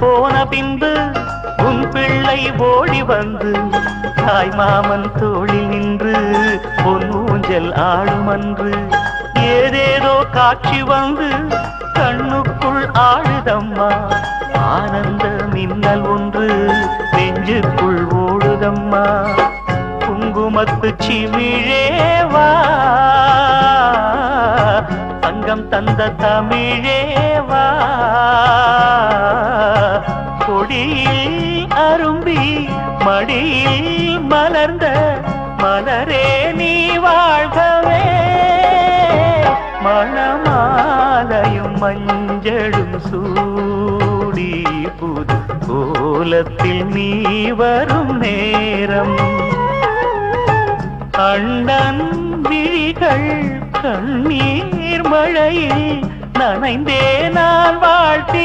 போன பின்பு உன் பிள்ளை ஓடி வந்து தாய் மாமன் தோளில் நின்று பொன் ஊஞ்சல் ஆடுமன்று ஏதேதோ காட்சி வந்து கண்ணுக்குள் ஆடுதம்மா. ஆனந்த மின்னல் ஒன்று நெஞ்சுக்குள் ஓடுதம்மா. குங்குமத்து சிமிழேவா தங்கம் தந்த தமிழேவா கொடியில் அரும்பி மடியில் மலர்ந்த மலரே நீ வாழ்கவே. மணமாலையும் மஞ்சளும் சூடி புது கோலத்தில் நீ வரும் நேரம். அண்ணன் விழிகள் கண்ணீர் மழையில் நனைந்தே நான் வாழ்த்தி